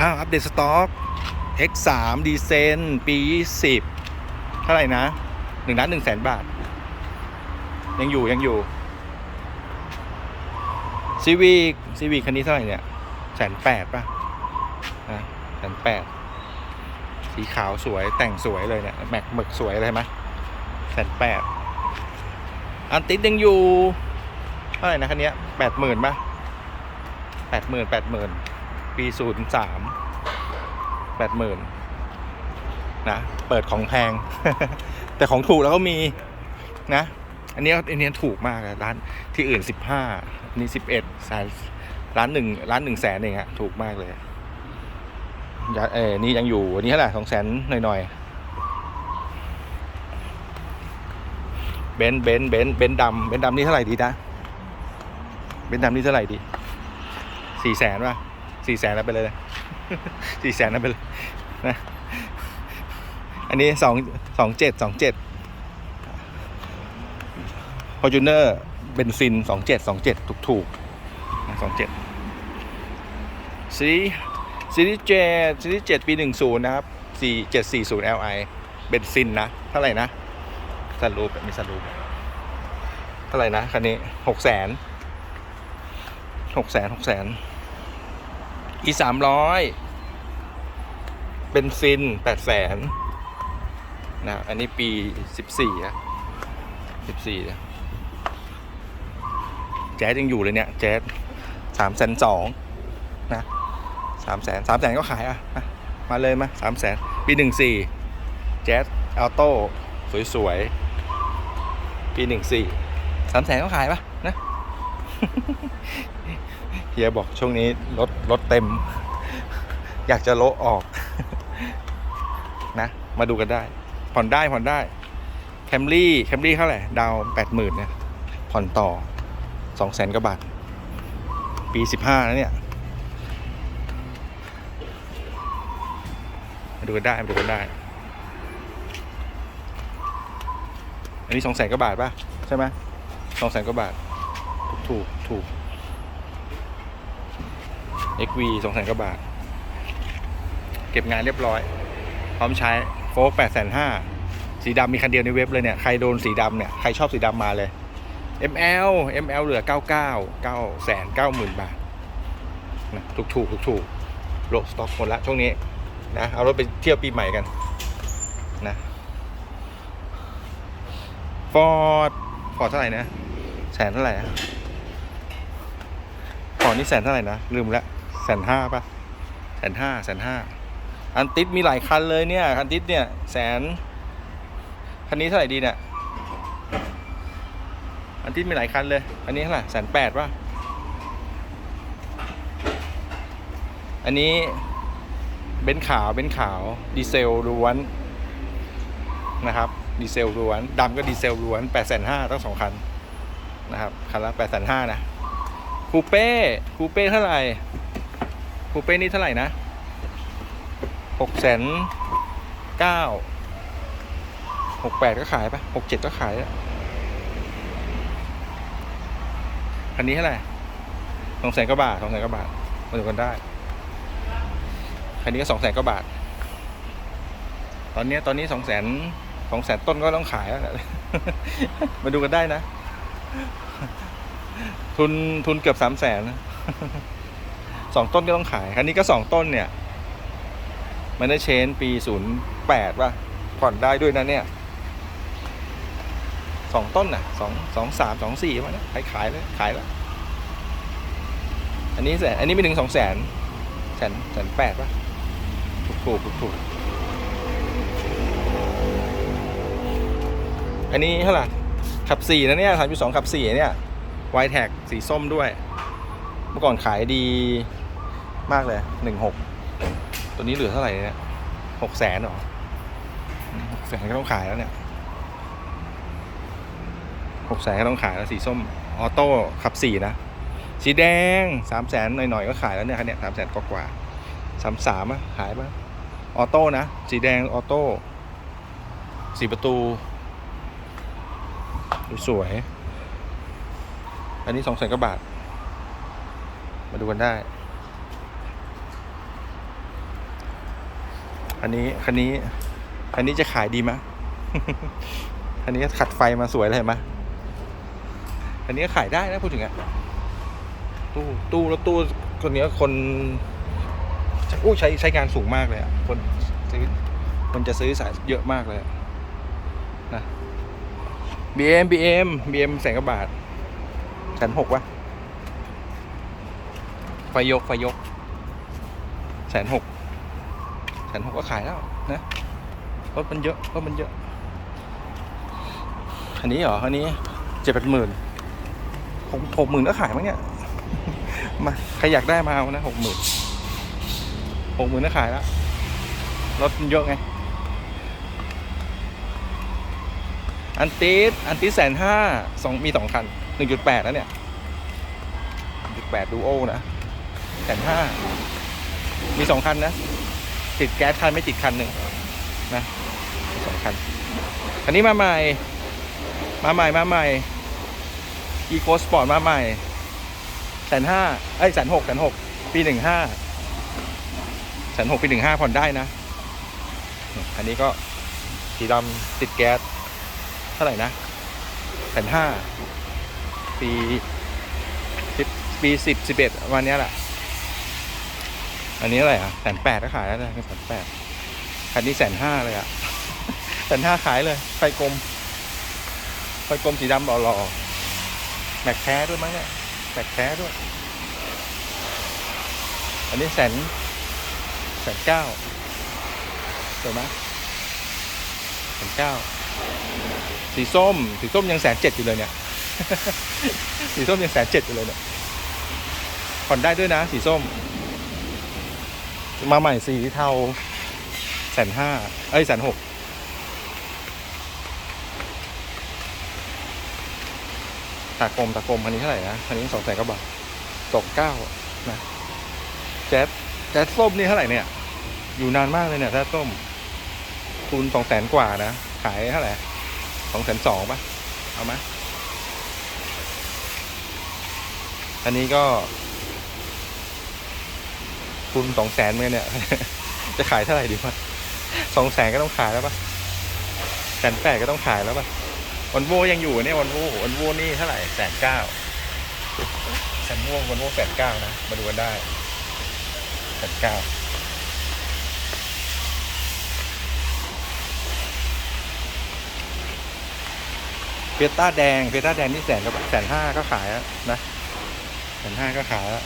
อ้าวอัปเดตสต็อก X3 ดีเซนปี 20 เท่าไหร่นะ1ล้าน1แสนบาท ยังอยู่ยังอยู่ซีวีซีวีคันนี้เท่าไหร่เนี่ยแสนแปดป่ะนะแสนแปดสีขาวสวยแต่งสวยเลยเนี่ยแม็กหมึกสวยเลยไหมแสนแปดอันติดยังอยู่เท่าไหร่นะคันนี้แปดหมื่นป่ะแปดหมื่นแปดหมื่น ปีศูนย์สามแปดหมื่นนะเปิดของแพง แต่ของถูกแล้วก็มีนะ อันนี้อันนี้ถูกมากร้านที่อื่นสิบห้านนี้สิบเอ็ดแสนร้านหนึ่งร้านหนึ่งแสนเองฮะถูกมากเลยเออนี่ยังอยู่อันนี้เท่าไหร่สองแสนหน่อยๆเบนซ์เบนซ์เบนซ์เบนซ์ดำเบนซ์ดำนี่เท่าไหร่ดีนะเบนซ์ดำนี่เท่าไหร่ดีสี่แสนป่ะ สี่แสนแล้วไปเลยสี่แสนแล้วไปเลยนะอันนี้สองสองเจ็ดสองเจ็ดฟอร์จูเนอร์เบนซินสองเจ็ดสองเจ็ดถูกถูกสองเจ็ดซีซีรีส์เจซีรีส์เจ็ดปีหนึ่งศูนย์นะครับสี่เจ็ดสี่ศูนย์ LI เบนซินนะ เท่าไหร่นะสันรูปมีสันรูปเท่าไหร่นะคันนี้หกแสนหกแสนหกแสน อีสามร้อยเบนซินแปดแสนนะ อันนี้ปีสิบสี่อะสิบสี่แจ๊สยังอยู่เลยเนี่ย แจ๊สสามแสนสองนะสามแสนสามแสนก็ขายอะ มาเลยมาสามแสนปีหนึ่งสี่แจ๊สออโต้สวยๆ ปีหนึ่งสี่สามแสนก็ขายปะนะ เฮียบอกช่วงนี้รถรถเต็ม อยากจะโละออก นะ มาดูกันได้ ผ่อนได้ผ่อนได้แคมรี่แคมรี่เท่าไหร่ ดาวแปดหมื่นเนี่ย ผ่อนต่อสองแสนกว่าบาท ปีสิบห้าแล้วเนี่ย มาดูกันได้ มาดูกันได้ อันนี้สองแสนกว่าบาทป่ะ ใช่ไหมสองแสนกว่าบาท ถูกถูก XV สองแสนกว่าบาท เก็บงานเรียบร้อย พร้อมใช้โฟกแปดแสนห้าสีดำมีคันเดียวในเว็บเลยเนี่ย ใครโดนสีดำเนี่ย ใครชอบสีดำมาเลย ML ML เหลือ 99 9แสน9หมื่นบาทนะถูกถูกถูกถูกโลสต็อกหมดละช่วงนี้นะเอารถไปเที่ยวปีใหม่กันนะฟอร์ดฟอร์ดเท่าไหร่นะแสนเท่าไหร่ฟอร์ดนี่แสนเท่าไหร่นะลืมละ แสนห้าป่ะแสนห้าแสนห้าอันติดมีหลายคันเลยเนี่ย คันติดเนี่ยแสน คันนี้เท่าไหร่ดีเนี่ยอันที่มีหลายคันเลย อันนี้เท่าไหร่แสนแปดป่ะ อันนี้เบนขาวเบนขาวดีเซลล้วนนะครับดีเซลล้วนดำก็ดีเซลล้วนแปดแสนห้าทั้งสองคันนะครับคันละแปดแสนห้านะคูเป้คูเป้เท่าไหร่ คูเป้นี่เท่าไหร่นะหกแสนเก้าหกแปดก็ขายปะหกเจ็ดก็ขายอะคันนี้เท่าไหร่สองแสนกว่าบาทสองแสนกว่าบาทมาดูกันได้คันนี้ก็สองแสนกว่าบาท ตอนนี้ตอนนี้สองแสนสองแสนต้นก็ต้องขายแล้วมาดูกันได้นะ ทุนทุนเกือบสามแสน สองต้นก็ต้องขายคันนี้ก็สองต้นเนี่ย มันได้เชนปีศูนย์แปดว่ะผ่อนได้ด้วยนะเนี่ยสองต้นน่ะสองสองสามสองสี่มาเนี่ยขายขายเลยขายแล้วอันนี้แสนอันนี้ไม่ถึงสองแสนแสนแสนแปดป่ะถูกถูกถูกถูกอันนี้เท่าไหร่ขับสี่นะเนี่ยสามจุดสองขับสี่เนี่ยไวแท็กสีส้มด้วย เมื่อก่อนขายดี มากเลยหนึ่งหกตัวนี้เหลือเท่าไหร่เนี่ยหกแสนหรอหกแสนก็ต้องขายแล้วเนี่ยหกแสนก็ต้องขายแล้วสีส้มออโต้ขับสี่นะ สีแดงสามแสนหน่อยๆ ก็ขายแล้วเนี่ยคันเนี้ยสามแสนกว่าสามสามอะขายปะออโต้นะ สีแดงออโต้สี่ประตู สวย อันนี้สองแสนกว่าบาท มาดูกันได้ คันนี้คันนี้คันนี้จะขายดีไหมคันนี้ขัดไฟมาสวยเลยไหมคันนี้ขายได้นะพูดถึงอะตู้ตู้แล้วตู้คนนี้คนอู้ใช้ใช้งานสูงมากเลยอะคนซื้อคนจะซื้อสายเยอะมากเลยอะนะ BM BM BM แสนกว่าบาทแสนหกวะไฟยกไฟยกแสนหก นหกก็ขายแล้วนะรถมันเยอะรถมันเยอะ อันนี้เหรออันนี้เจ็ดแปดหมื่นหกหกหมื่นก็ขายมั้งเนี่ยมาใครอยากได้มาเอานะหกหมื่นหกหมื่นก็ขายแล้วรถมันเยอะไง อันติสอันติสแสนห้าสองมีสองคันหนึ่งจุดแปดแล้วเนี่ยจุดแปดดูโอนะแสนห้ามีสองคันนะ ติดแก๊สคันไม่ติดคันหนึ่งนะสองคันอันนี้มาใหม่ มาใหม่มาใหม่อีโคสปอร์ตมาใหม่แสนห้าเอ้แสนหกแสนหกปีหนึ่งห้าแสนหกปีหนึ่งห้าผ่อนได้นะ อันนี้ก็สีดำติดแก๊สเท่าไหร่นะแสนห้าปีสิบปีสิบสิบเอ็ดวันนี้แหละ อันนี้อะไรอะแสนแปดก็ขายแล้วนะแสนแปดคันนี้แสนห้าเลยอะแสนห้าขายเลยไฟกลมไฟกลมสีดำหล่อๆแม็กแท้ด้วยมั้งเนี่ยแม็กแท้ด้วย อันนี้แสนแสนเก้าสวยไหมแสนเก้าสีส้ม สีส้มยังแสนเจ็ดอยู่เลยเนี่ย สีส้มยังแสนเจ็ดอยู่เลยเนี่ยผ่อนได้ด้วยนะ สีส้ม มาใหม่สีเทาแสนห้าเอ้ยแสนหกตากลมตากลมคันนี้เท่าไหร่นะคันนี้สองแสนกว่าบาทตกเก้านะแจ๊สแจ๊สส้มนี่เท่าไหร่เนี่ย อยู่นานมากเลยเนี่ยแจ๊สส้มคูณสองแสนกว่านะ ขายเท่าไหร่สองแสนสองป่ะ เอาไหมอันนี้ก็ คูณสองแสนเมื่อเนี่ย จะขายเท่าไหร่ดีวะสองแสนก็ต้องขายแล้วปะแสนแปดก็ต้องขายแล้วปะวันโวยังอยู่เนี่ยวันโววันโวนี่เท่าไหร่แสนเก้าแสนโววันโวแสนเก้านะ มาดูกันได้แสนเก้าเฟต้าแดงเฟต้าแดงนี่แสนกับแสนห้าก็ขายแล้วนะแสนห้าก็ขายแล้ว